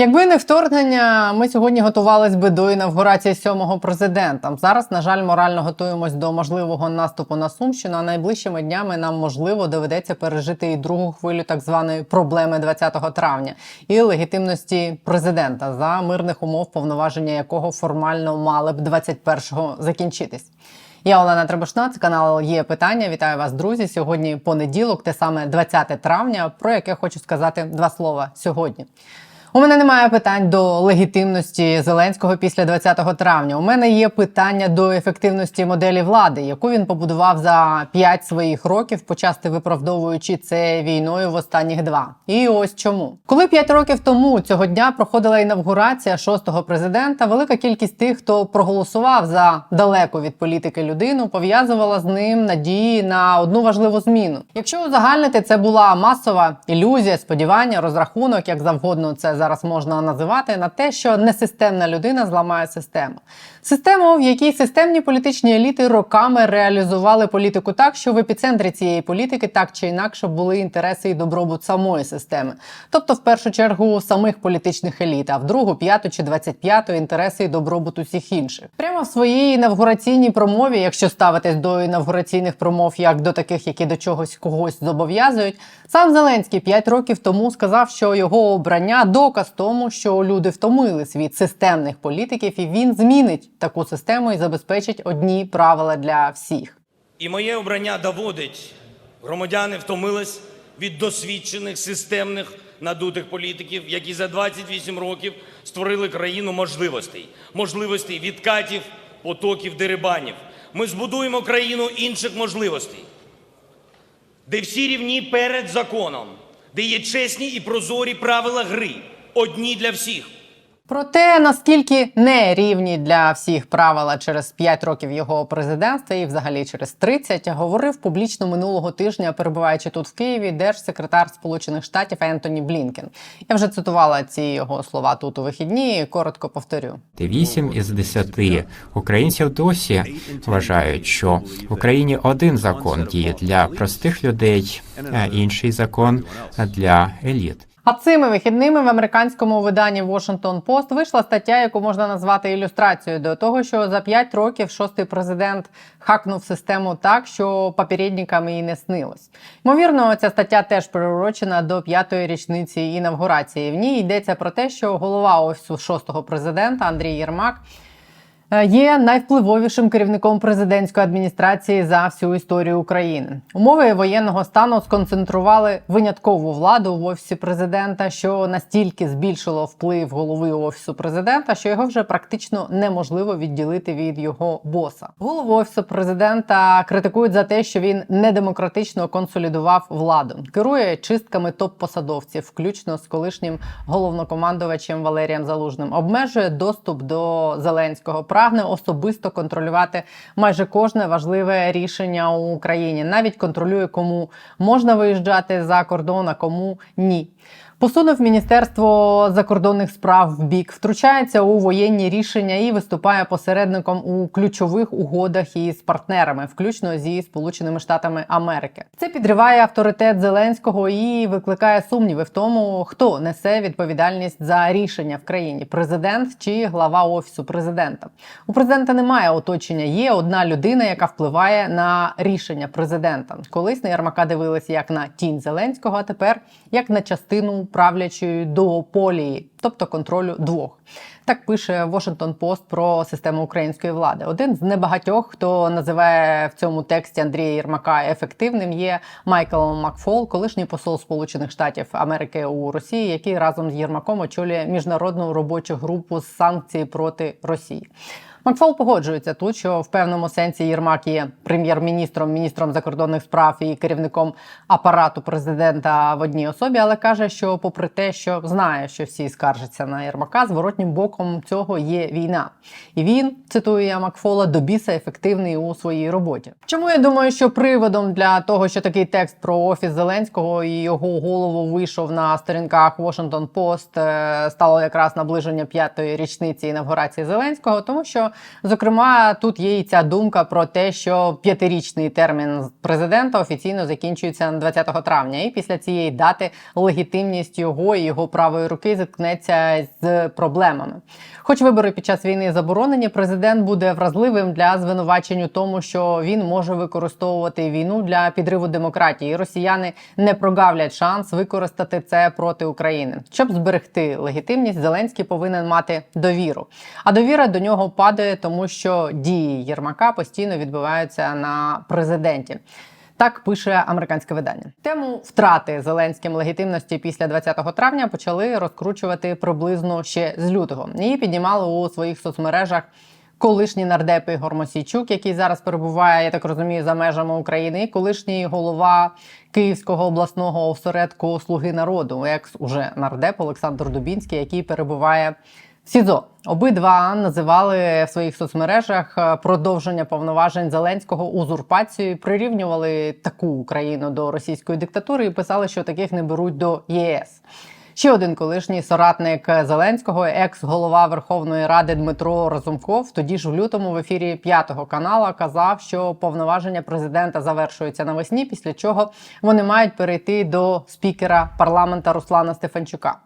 Якби не вторгнення, ми сьогодні готувались би до інавгурації сьомого президента. Зараз, на жаль, морально готуємось до можливого наступу на Сумщину. А найближчими днями нам можливо доведеться пережити і другу хвилю так званої проблеми 20 травня і легітимності президента за мирних умов, повноваження якого формально мали б 21-го закінчитись. Я Олена Требушна, це канал є питання. Вітаю вас, друзі. Сьогодні понеділок, те саме 20 травня, про яке хочу сказати два слова сьогодні. У мене немає питань до легітимності Зеленського після 20 травня. У мене є питання до ефективності моделі влади, яку він побудував за 5 своїх років, почасти виправдовуючи це війною в останніх два. І ось чому, коли 5 років тому цього дня проходила інавгурація шостого президента, велика кількість тих, хто проголосував за далеку від політики людину, пов'язувала з ним надії на одну важливу зміну. Якщо узагальнити, це була масова ілюзія, сподівання, розрахунок, як завгодно це зараз можна називати, на те, що несистемна людина зламає систему. Систему, в якій системні політичні еліти роками реалізували політику так, що в епіцентрі цієї політики так чи інакше були інтереси і добробут самої системи, тобто в першу чергу самих політичних еліт, а в другу, п'яту чи двадцять п'яту інтереси і добробут усіх інших. Прямо в своїй інавгураційній промові, якщо ставитись до інавгураційних промов як до таких, які до чогось когось зобов'язують, сам Зеленський п'ять років тому сказав, що його обрання доказ тому, що люди втомились від системних політиків, і він змінить таку систему і забезпечить одні правила для всіх. І моє обрання доводить, громадяни втомились від досвідчених системних надутих політиків, які за 28 років створили країну можливостей, можливостей відкатів, потоків, дерибанів. Ми збудуємо країну інших можливостей, де всі рівні перед законом, де є чесні і прозорі правила гри, одні для всіх. Про те, наскільки не рівні для всіх правила через 5 років його президентства і взагалі через 30, говорив публічно минулого тижня, перебуваючи тут в Києві, держсекретар Сполучених Штатів Ентоні Блінкен. Я вже цитувала ці його слова тут у вихідні. і Коротко повторю. 8 із 10 українців досі вважають, що в Україні один закон діє для простих людей, а інший закон для еліт. А цими вихідними в американському виданні Washington Post вийшла стаття, яку можна назвати ілюстрацією до того, що за 5 років шостий президент хакнув систему так, що попередникам і не снилось. Ймовірно, ця стаття теж приурочена до п'ятої річниці інавгурації. В ній йдеться про те, що голова офісу шостого президента Андрій Єрмак. Е, Є найвпливовішим керівником президентської адміністрації за всю історію України. Умови воєнного стану сконцентрували виняткову владу в офісі президента, що настільки збільшило вплив голови офісу президента, що його вже практично неможливо відділити від його боса. Голову офісу президента критикують за те, що він недемократично консолідував владу, керує чистками топ-посадовців, включно з колишнім головнокомандувачем Валерієм Залужним, обмежує доступ до Зеленського, прагне особисто контролювати майже кожне важливе рішення у Україні, навіть контролює, кому можна виїжджати за кордон, а кому ні. Посунув Міністерство закордонних справ в бік, втручається у воєнні рішення і виступає посередником у ключових угодах із партнерами, включно зі Сполученими Штатами Америки. Це підриває авторитет Зеленського і викликає сумніви в тому, хто несе відповідальність за рішення в країні: президент чи глава офісу президента. У президента немає оточення. Є одна людина, яка впливає на рішення президента. Колись на Ярмака дивилися як на тінь Зеленського, а тепер як на частину правлячої дуополії, тобто контролю двох. Так пише Washington Post про систему української влади. Один з небагатьох, хто називає в цьому тексті Андрія Єрмака ефективним, є Майкл Макфол, колишній посол Сполучених Штатів Америки у Росії, який разом з Єрмаком очолює міжнародну робочу групу з санкцій проти Росії. Макфол погоджується тут, що в певному сенсі Єрмак є прем'єр-міністром, міністром закордонних справ і керівником апарату президента в одній особі, але каже, що, попри те, що знає, що всі скаржаться на Єрмака, зворотнім боком цього є війна. І він цитую я Макфола до біса ефективний у своїй роботі. Чому я думаю, що приводом для того, що такий текст про офіс Зеленського і його голову вийшов на сторінках Washington Post, е, стало якраз наближення п'ятої річниці інавгурації Зеленського, тому що Зокрема, тут є і ця думка про те, що п'ятирічний термін президента офіційно закінчується на 20 травня, і після цієї дати легітимність його і його правої руки зіткнеться з проблемами. Хоч вибори під час війни заборонені, президент буде вразливим для звинувачень у тому, що він може використовувати війну для підриву демократії. Росіяни не прогавлять шанс використати це проти України. Щоб зберегти легітимність, Зеленський повинен мати довіру. А довіра до нього падає, тому що дії Єрмака постійно відбуваються на президенті. Так пише американське видання. Тему втрати Зеленським легітимності після 20 травня почали розкручувати приблизно ще з лютого. Її піднімали у своїх соцмережах. Колишній нардеп Ігор Мосійчук, який зараз перебуває, я так розумію, за межами України, і колишній голова Київського обласного осередку Слуги народу, екс уже нардеп Олександр Дубінський, який перебуває СІЗО. Обидва називали в своїх соцмережах е, продовження повноважень Зеленського узурпацією, прирівнювали таку Україну до російської диктатури і писали, що таких не беруть до ЄС. Ще один колишній соратник Зеленського, екс-голова Верховної Ради Дмитро Разумков, тоді ж в лютому в ефірі п'ятого каналу казав, що повноваження президента завершуються навесні, після чого вони мають перейти до спікера парламента Руслана Стефанчука.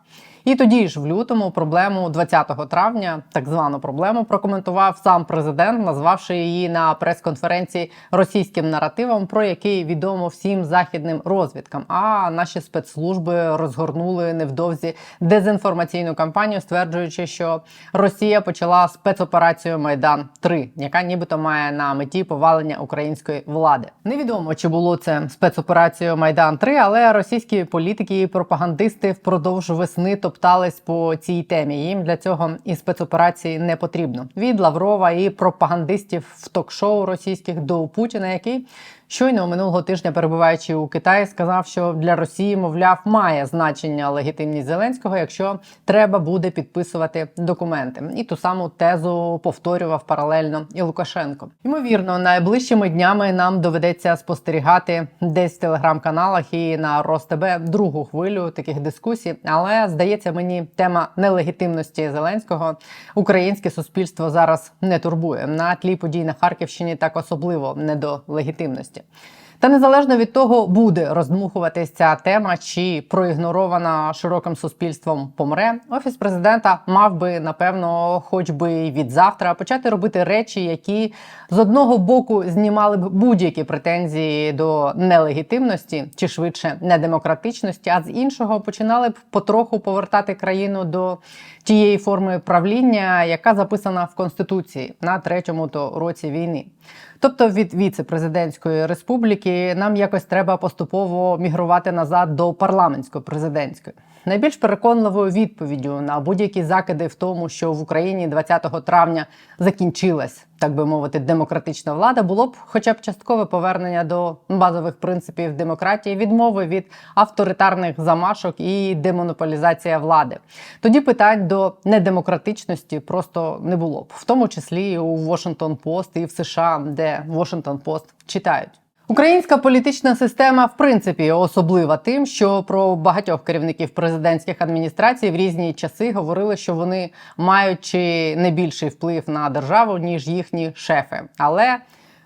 І тоді ж в лютому проблему 20 травня, так звану проблему, прокоментував сам президент, назвавши її на прес-конференції російським наративом, про який відомо всім західним розвідкам. А наші спецслужби розгорнули невдовзі дезінформаційну кампанію, стверджуючи, що Росія почала спецоперацію Майдан 3 яка нібито має на меті повалення української влади. Невідомо чи було це спецоперацією Майдан 3 але російські політики і пропагандисти впродовж весни топтались по цій темі. Їм для цього і спецоперації не потрібно. Від Лаврова і пропагандистів в ток-шоу російських до Путіна, який щойно минулого тижня, перебуваючи у Китаї, сказав, що для Росії, мовляв, має значення легітимність Зеленського, якщо треба буде підписувати документи. І ту саму тезу повторював паралельно і Лукашенко. Ймовірно, найближчими днями нам доведеться спостерігати десь в телеграм-каналах і на РосТБ другу хвилю таких дискусій. Але здається мені, тема нелегітимності Зеленського українське суспільство зараз не турбує на тлі подій на Харківщині, так особливо не до легітимності. Та незалежно від того, буде роздмухуватись ця тема чи проігнорована широким суспільством помре. Офіс президента мав би напевно, хоч би й від завтра, почати робити речі, які з одного боку знімали б будь-які претензії до нелегітимності чи швидше недемократичності, а з іншого починали б потроху повертати країну до тієї форми правління, яка записана в конституції на третьому то році війни. Тобто від віце-президентської республіки нам якось треба поступово мігрувати назад до парламентсько-президентської. Найбільш переконливою відповіддю на будь-які закиди в тому, що в Україні 20 травня закінчилась, так би мовити, демократична влада, було б хоча б часткове повернення до базових принципів демократії, відмови від авторитарних замашок і демонополізація влади. Тоді питань до недемократичності просто не було б, в тому числі і у Washington Post і в США, де Washington Post читають. Українська політична система в принципі особлива тим, що про багатьох керівників президентських адміністрацій в різні часи говорили, що вони мають чи не більший вплив на державу ніж їхні шефи. Але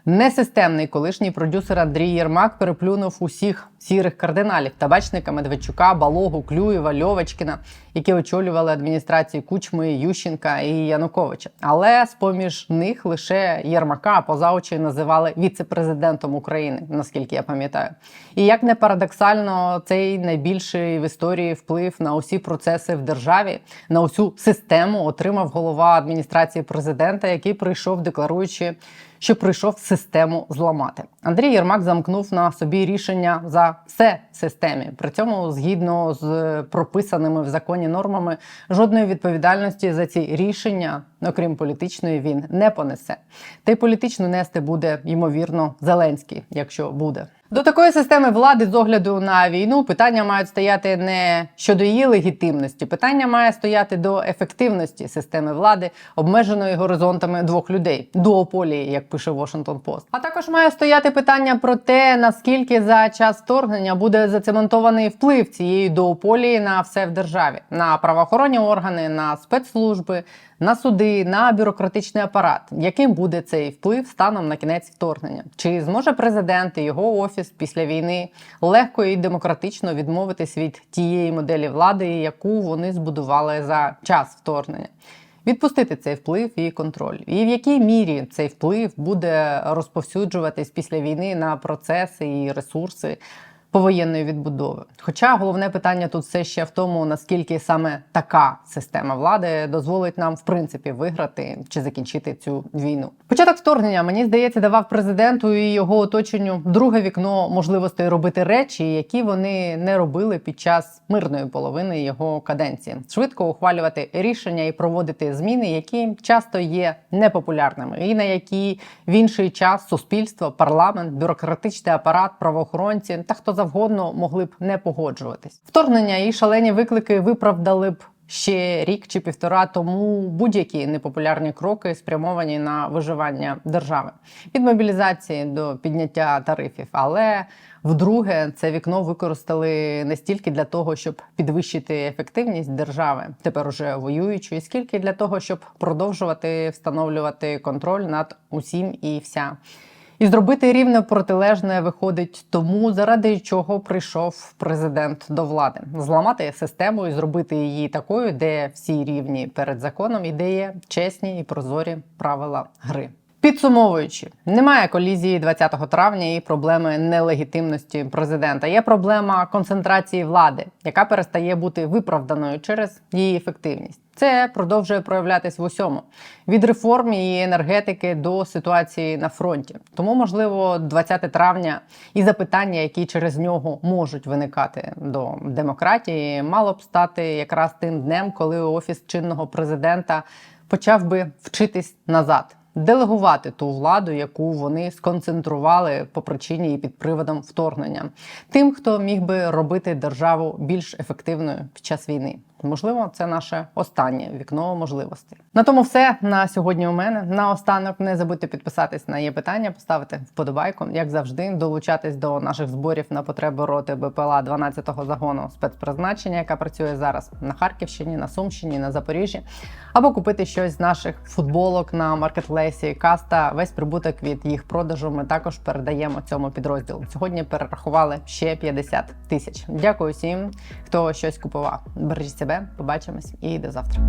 несистемний колишній продюсер Андрій Єрмак переплюнув усіх сірих кардиналів табачника Медведчука, Балогу, Клюєва, Льовочкіна, які очолювали адміністрації Кучми, Ющенка і Януковича. Але з поміж них лише Єрмака поза очі називали віце-президентом України, наскільки я пам'ятаю. І як не парадоксально, цей найбільший в історії вплив на усі процеси в державі, на усю систему отримав голова адміністрації президента, який прийшов, декларуючи. Що прийшов систему зламати. Андрій Єрмак замкнув на собі рішення за все системі. При цьому, згідно з прописаними в законі нормами, жодної відповідальності за ці рішення, окрім політичної, він не понесе. Та й політично нести буде ймовірно Зеленський, якщо буде. До такої системи влади з огляду на війну питання мають стояти не щодо її легітимності. Питання має стояти до ефективності системи влади, обмеженої горизонтами двох людей дуополії, як пише Washington Post. А також має стояти питання про те, наскільки за час вторгнення буде зацементований вплив цієї дуополії на все в державі, на правоохоронні органи, на спецслужби, на суди, на бюрократичний апарат. Яким буде цей вплив станом на кінець вторгнення? Чи зможе президент і його офіс після війни легко і демократично відмовитись від тієї моделі влади, яку вони збудували за час вторгнення? Відпустити цей вплив і контроль, і в якій мірі цей вплив буде розповсюджуватись після війни на процеси і ресурси повоєнної відбудови. Хоча головне питання тут все ще в тому, наскільки саме така система влади дозволить нам в принципі виграти чи закінчити цю війну. Початок вторгнення мені здається давав президенту і його оточенню друге вікно можливостей робити речі, які вони не робили під час мирної половини його каденції. Швидко ухвалювати рішення і проводити зміни, які часто є непопулярними, і на які в інший час суспільство, парламент, бюрократичний апарат, правоохоронці та хто завгодно могли б не погоджуватись. Вторгнення і шалені виклики виправдали б. Ще рік чи півтора тому будь-які непопулярні кроки спрямовані на виживання держави від мобілізації до підняття тарифів. Але вдруге це вікно використали не стільки для того, щоб підвищити ефективність держави, тепер уже воюючої, скільки для того, щоб продовжувати встановлювати контроль над усім і вся. І зробити рівне протилежне виходить тому, заради чого прийшов президент до влади: зламати систему і зробити її такою, де всі рівні перед законом і де є чесні і прозорі правила гри. Підсумовуючи, немає колізії 20 травня і проблеми нелегітимності президента. Є проблема концентрації влади, яка перестає бути виправданою через її ефективність. Це продовжує проявлятись в усьому від реформ і енергетики до ситуації на фронті. Тому, можливо, 20 травня і запитання, які через нього можуть виникати до демократії, мало б стати якраз тим днем, коли офіс чинного президента почав би вчитись назад. Делегувати ту владу, яку вони сконцентрували по причині і під приводом вторгнення, тим, хто міг би робити державу більш ефективною під час війни. Можливо, це наше останнє вікно можливостей. На тому все на сьогодні. У мене наостанок не забудьте підписатись на є питання, поставити вподобайку, як завжди, долучатись до наших зборів на потреби роти БПЛА 12-го загону спецпризначення, яка працює зараз на Харківщині, на Сумщині, на Запоріжжі, або купити щось з наших футболок на маркетплейсі Каста. Весь прибуток від їх продажу ми також передаємо цьому підрозділу. Сьогодні перерахували ще 50 тисяч. Дякую всім, хто щось купував. Бережіть себе, побачимось і до завтра.